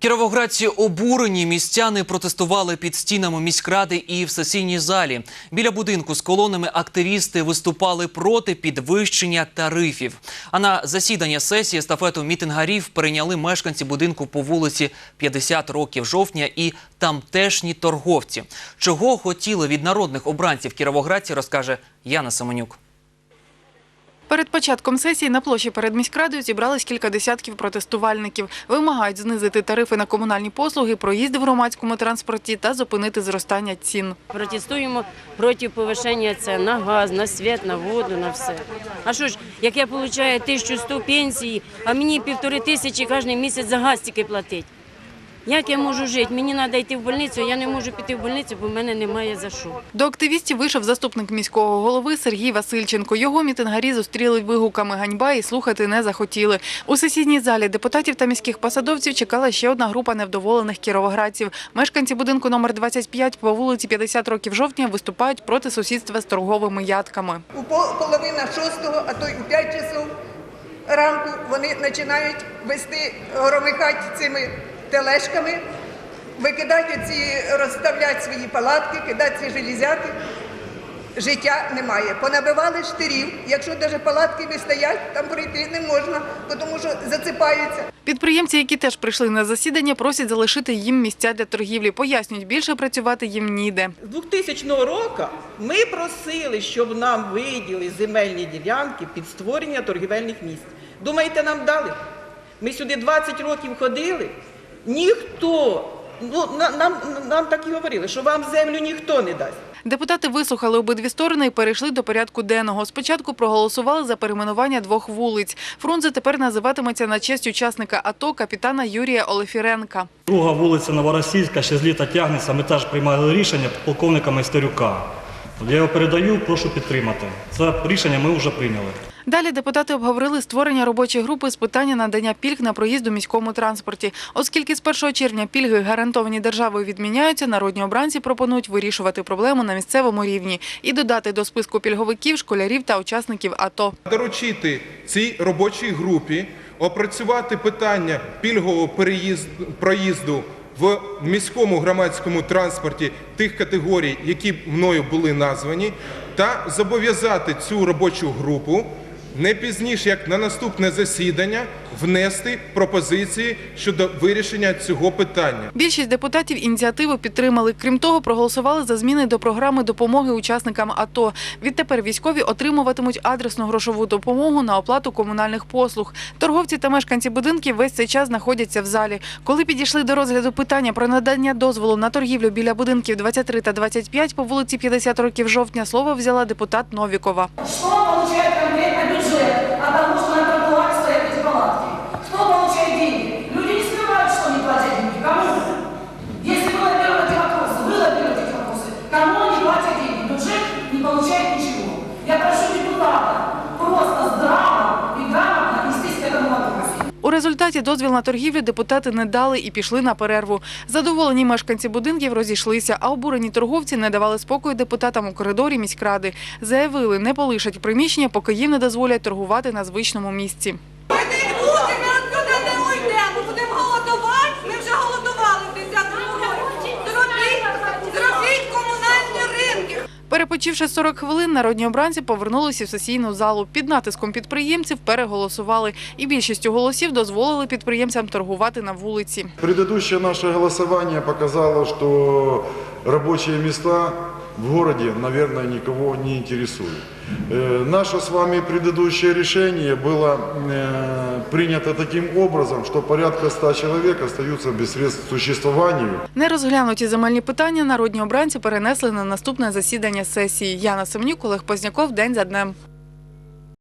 Кіровоградці обурені містяни протестували під стінами міськради і в сесійній залі. Біля будинку з колонами активісти виступали проти підвищення тарифів. А на засідання сесії естафету мітингарів перейняли мешканці будинку по вулиці 50 років жовтня і тамтешні торговці. Чого хотіли від народних обранців кіровоградці, розкаже Яна Семенюк. Початком сесії на площі перед міськрадою зібрались кілька десятків протестувальників. Вимагають знизити тарифи на комунальні послуги, проїзд в громадському транспорті та зупинити зростання цін. Протестуємо проти повищення цен на газ, на світ, на воду, на все. А що ж, як я отримую 1100 пенсії, а мені півтори тисячі кожен місяць за газ тільки платить. Як я можу жити? Мені треба йти в больницю, я не можу піти в больницю, бо в мене немає за що. До активістів вийшов заступник міського голови Сергій Васильченко. Його мітингарі зустріли вигуками ганьба і слухати не захотіли. У сесійній залі депутатів та міських посадовців чекала ще одна група невдоволених кіровоградців. Мешканці будинку номер 25 по вулиці 50 років жовтня виступають проти сусідства з торговими ядками. У пол- половина шостого, а то й у п'ять часов ранку вони починають вести, громихати цими тележками, викидати ці, розставляти свої палатки, кидати ці железяки. Життя немає. Понабивали штирів. Якщо навіть палатки не стоять, там пройти не можна, тому що зацепаються. Підприємці, які теж прийшли на засідання, просять залишити їм місця для торгівлі. Пояснюють, більше працювати їм ніде. З 2000 року ми просили, щоб нам виділи земельні ділянки під створення торгівельних місць. Думаєте, нам дали? Ми сюди 20 років ходили, ніхто, ну, на- нам, нам так і говорили, що вам землю ніхто не дасть. Депутати вислухали обидві сторони і перейшли до порядку денного. Спочатку проголосували за перейменування двох вулиць. Фрунзе тепер називатиметься на честь учасника АТО капітана Юрія Олефіренка. Друга вулиця Новоросійська ще з літа тягнеться. Ми теж приймали рішення полковника Майстерюка. Я його передаю, прошу підтримати. Це рішення ми вже прийняли. Далі депутати обговорили створення робочої групи з питання надання пільг на проїзд у міському транспорті. Оскільки з 1 червня пільги гарантовані державою відміняються, народні обранці пропонують вирішувати проблему на місцевому рівні і додати до списку пільговиків, школярів та учасників АТО. доручити цій робочій групі опрацювати питання пільгового проїзду в міському громадському транспорті тих категорій, які мною були названі, та зобов'язати цю робочу групу не пізніше, як на наступне засідання, внести пропозиції щодо вирішення цього питання. Більшість депутатів ініціативу підтримали. Крім того, проголосували за зміни до програми допомоги учасникам АТО. Відтепер військові отримуватимуть адресну грошову допомогу на оплату комунальних послуг. Торговці та мешканці будинків весь цей час знаходяться в залі. Коли підійшли до розгляду питання про надання дозволу на торгівлю біля будинків 23 та 25 по вулиці 50 років жовтня, слово взяла депутат Новікова. Что получает конкретно бюджет от того, У результаті дозвіл на торгівлю депутати не дали і пішли на перерву. Задоволені мешканці будинків розійшлися, а обурені торговці не давали спокою депутатам у коридорі міськради. Заявили, не полишать приміщення, поки їм не дозволять торгувати на звичному місці. Ми не будемо, ми отсюди не уйдемо, будемо голодувати. Ми вже голодували в 10-му році. Зробіть, зробіть комунальні ринки. Перепочивши 40 хвилин, народні обранці повернулися в сесійну залу. Під натиском підприємців переголосували. І більшістю голосів дозволили підприємцям торгувати на вулиці. Предыдущее наше голосование показало, что рабочие места в городе, наверное, никого не интересуют. Э, Наше с вами предыдущее решение было э, принято таким образом, що порядка 100 чоловік остаются без средств существуванню. Нерозглянуті земельні питання народні обранці перенесли на наступне засідання сесії. Яна Семнюк, Олег Позняков. День за днем.